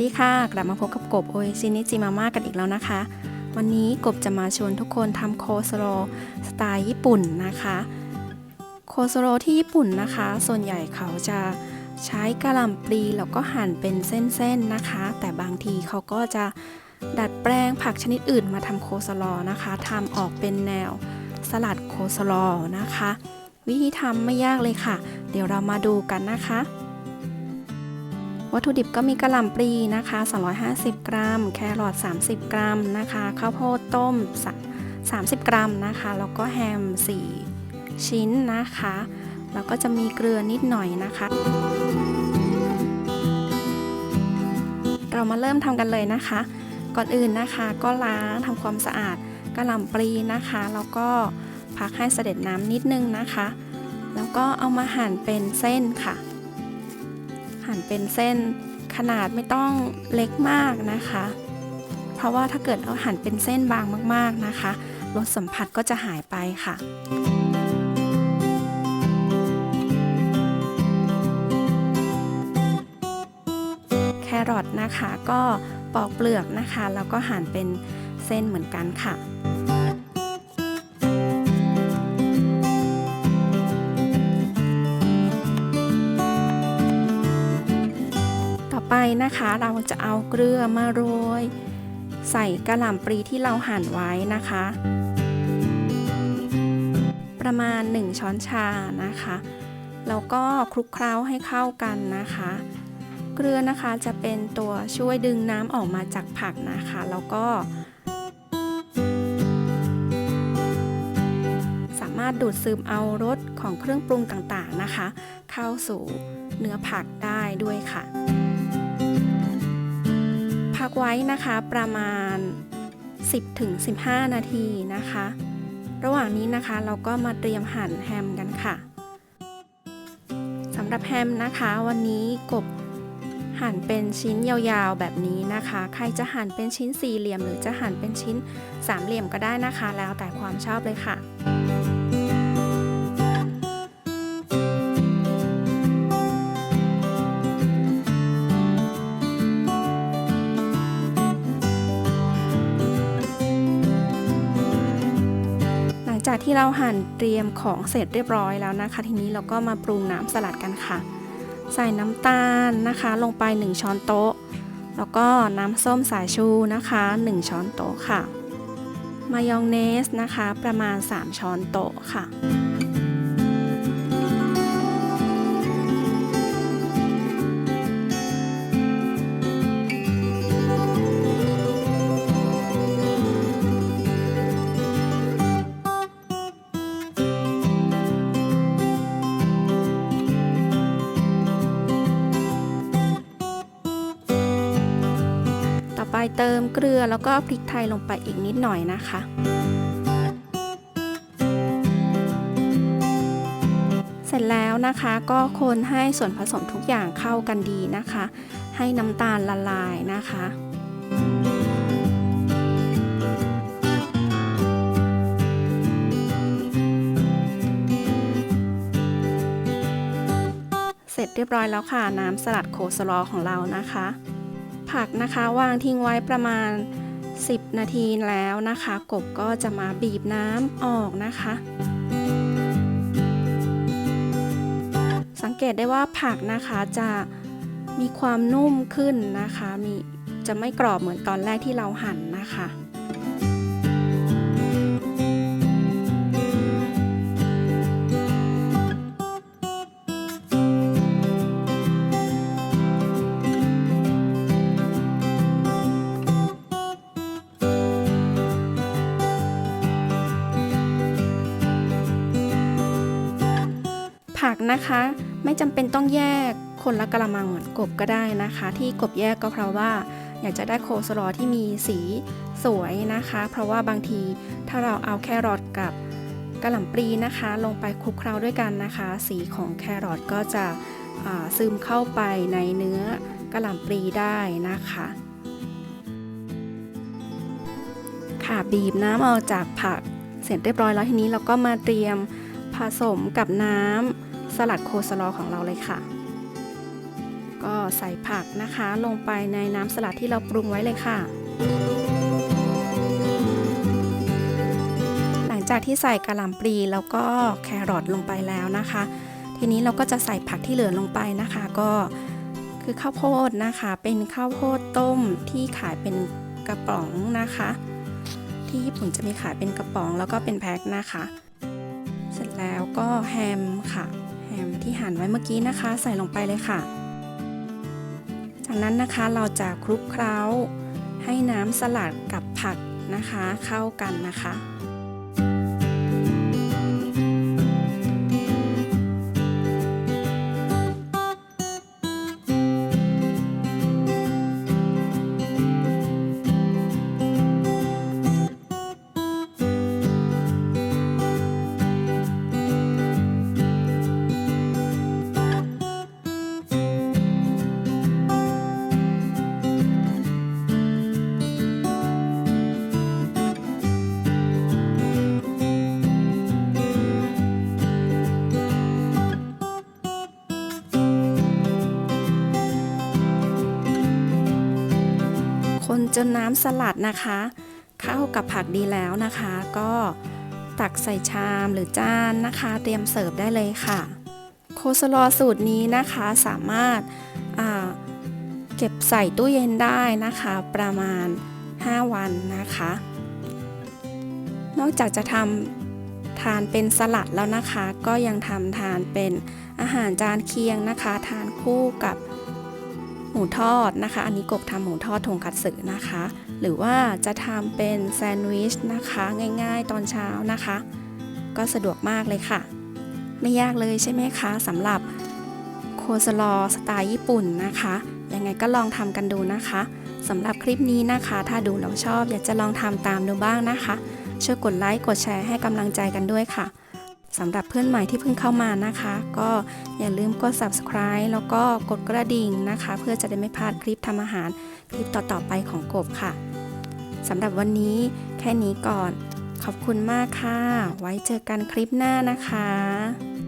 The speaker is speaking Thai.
ดีค่ะกลับมาพบกับกบโอชินิจิมาม่ากันอีกแล้วนะคะ วันนี้กบจะมาชวนทุกคนทำโคสโรสไตล์ญี่ปุ่นนะคะ โคสโรที่ญี่ปุ่นนะคะ ส่วนใหญ่เขาจะใช้กะหล่ำปลีแล้วก็หั่นเป็นเส้นๆนะคะ แต่บางทีเขาก็จะดัดแปลงผักชนิดอื่นมาทำโคสโรนะคะทำออกเป็นแนวสลัดโคสโรนะคะ วิธีทำไม่ยากเลยค่ะ เดี๋ยวเรามาดูกันนะคะ วัตถุดิบก็มีกระหล่ำปลีนะคะ 250 กรัม แครอท30 กรัมนะคะ ข้าวโพดต้ม 30 กรัมนะคะ แล้วก็แฮม 4 ชิ้นนะคะ แล้วก็จะมีเกลือนิดหน่อยนะคะ เรามาเริ่มทำกันเลยนะคะ ก่อนอื่นนะคะก็ล้างทำความสะอาดกระหล่ำปลีนะคะ แล้วก็พักให้เสด็จน้ำนิดนึงนะคะ แล้วก็เอามาหั่นเป็นเส้นค่ะ หั่นเป็นเส้นขนาดไม่ต้องเล็กมากนะคะ เพราะว่าถ้าเกิดเราหั่นเป็นเส้นบางมากๆนะคะรสสัมผัสก็จะหายไปค่ะแครอทนะคะก็ปอกเปลือกนะคะ แล้วก็หั่นเป็นเส้นเหมือนกันค่ะ ไปนะคะ เราจะเอาเกลือมาโรย ใส่กระหล่ำปลีที่เราหั่นไว้นะคะ ประมาณ 1 ช้อนชานะคะแล้วก็คลุกเคล้าให้เข้ากันนะคะ เกลือนะคะจะเป็นตัวช่วยดึงน้ำออกมาจากผักนะคะ แล้วก็ สามารถดูดซึมเอารสของเครื่องปรุงต่างๆนะคะ เข้าสู่เนื้อผักได้ด้วยค่ะ กไว้นะคะประมาณ 10-15 นาทีนะคะ ระหว่างนี้นะคะเราก็มาเตรียมหั่นแฮมกันค่ะสำหรับแฮมนะคะ วันนี้กบหั่นเป็นชิ้นยาวๆแบบนี้นะคะ ใครจะหั่นเป็นชิ้นสี่เหลี่ยม หรือจะหั่นเป็นชิ้นสามเหลี่ยมก็ได้นะคะ แล้วแต่ความชอบเลยค่ะ จากที่เราหั่นเตรียมของเสร็จเรียบร้อยแล้วนะคะ ทีนี้เราก็มาปรุงน้ำสลัดกันค่ะ ใส่น้ำตาลนะคะ ลงไป 1 ช้อนโต๊ะ แล้วก็น้ำส้มสายชูนะคะ 1 ช้อนโต๊ะค่ะ มายองเนสนะคะ ประมาณ 3 ช้อนโต๊ะค่ะ เติมเกลือแล้วก็พริกไทยลงไปอีกนิดหน่อยนะคะ เสร็จแล้วนะคะก็คนให้ส่วนผสมทุกอย่างเข้ากันดีนะคะ ให้น้ำตาลละลายนะคะเสร็จเรียบร้อยแล้วค่ะ น้ำสลัดโคสลอของเรานะคะ ผักนะคะวางทิ้งไว้ประมาณ 10 นาทีแล้วนะคะ กบก็จะมาบีบน้ำออกนะคะ สังเกตได้ว่าผักนะคะจะมีความนุ่มขึ้นนะคะ มีจะไม่กรอบเหมือนตอนแรกที่เราหั่นนะคะ ผักนะคะไม่จำเป็นต้องแยกคนละกระมังเหมือนกบก็ได้นะคะ ที่กบแยกก็เพราะว่าอยากจะได้โคสลอที่มีสีสวยนะคะ เพราะว่าบางทีถ้าเราเอาแครอทกับกระหล่ำปลีนะคะ ลงไปคลุกเคล้าด้วยกันนะคะ สีของแครอทก็จะซึมเข้าไปในเนื้อกระหล่ำปลีได้นะคะค่ะบีบน้ำออกจากผักเสร็จเรียบร้อยแล้วทีนี้เราก็มาเตรียมผสมกับน้ำ สลัดโคสลอของเราเลยค่ะ ก็ใส่ผักนะคะลงไปในน้ำสลัดที่เราปรุงไว้เลยค่ะ หลังจากที่ใส่กระหล่ำปลีแล้วก็แครอทลงไปแล้วนะคะ ทีนี้เราก็จะใส่ผักที่เหลือลงไปนะคะ ก็คือข้าวโพดนะคะ เป็นข้าวโพดต้มที่ขายเป็นกระป๋องนะคะ ที่ญี่ปุ่นจะมีขายเป็นกระป๋องแล้วก็เป็นแพ็คนะคะ เสร็จแล้วก็แฮมค่ะ แฮมที่หั่นไว้เมื่อกี้นะคะ ใส่ลงไปเลยค่ะ จากนั้นนะคะเราจะคลุกเคล้าให้น้ำสลัดกับผักนะคะ เข้ากันนะคะ จนน้ำสลัดนะคะ เข้ากับผักดีแล้วนะคะ ก็ตักใส่ชามหรือจานนะคะ เตรียมเสิร์ฟได้เลยค่ะ โคสลอสูตรนี้นะคะสามารถเก็บใส่ตู้เย็นได้นะคะ ประมาณ 5 วันนะคะ นอกจากจะทำทานเป็นสลัดแล้วนะคะ ก็ยังทำทานเป็นอาหารจานเคียงนะคะ ทานคู่กับ หมูทอดนะคะ อันนี้กบทำหมูทอดทงคัตสึนะคะ หรือว่าจะทำเป็นแซนด์วิชนะคะ ง่ายๆตอนเช้านะคะ ก็สะดวกมากเลยค่ะ ไม่ยากเลยใช่ไหมคะสำหรับโคสลอสไตล์ญี่ปุ่นนะคะ ยังไงก็ลองทำกันดูนะคะสำหรับคลิปนี้นะคะ ถ้าดูแล้วชอบอยากจะลองทำตามดูบ้างนะคะ ช่วยกดไลค์กดแชร์ให้กำลังใจกันด้วยค่ะ สำหรับเพื่อนใหม่ที่เพิ่งเข้ามานะคะ ก็อย่าลืมกด subscribe แล้วก็กดกระดิ่งนะคะ เพื่อจะได้ไม่พลาดคลิปทำอาหารคลิปต่อๆไปของกบค่ะสำหรับวันนี้แค่นี้ก่อน ขอบคุณมากค่ะ ไว้เจอกันคลิปหน้านะคะ